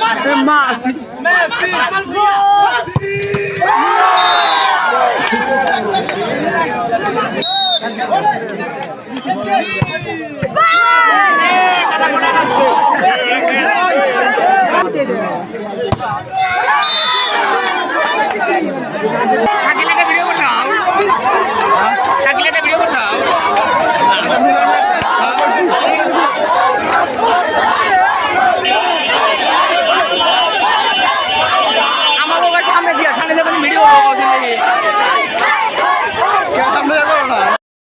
De Masi. Messi. Messi.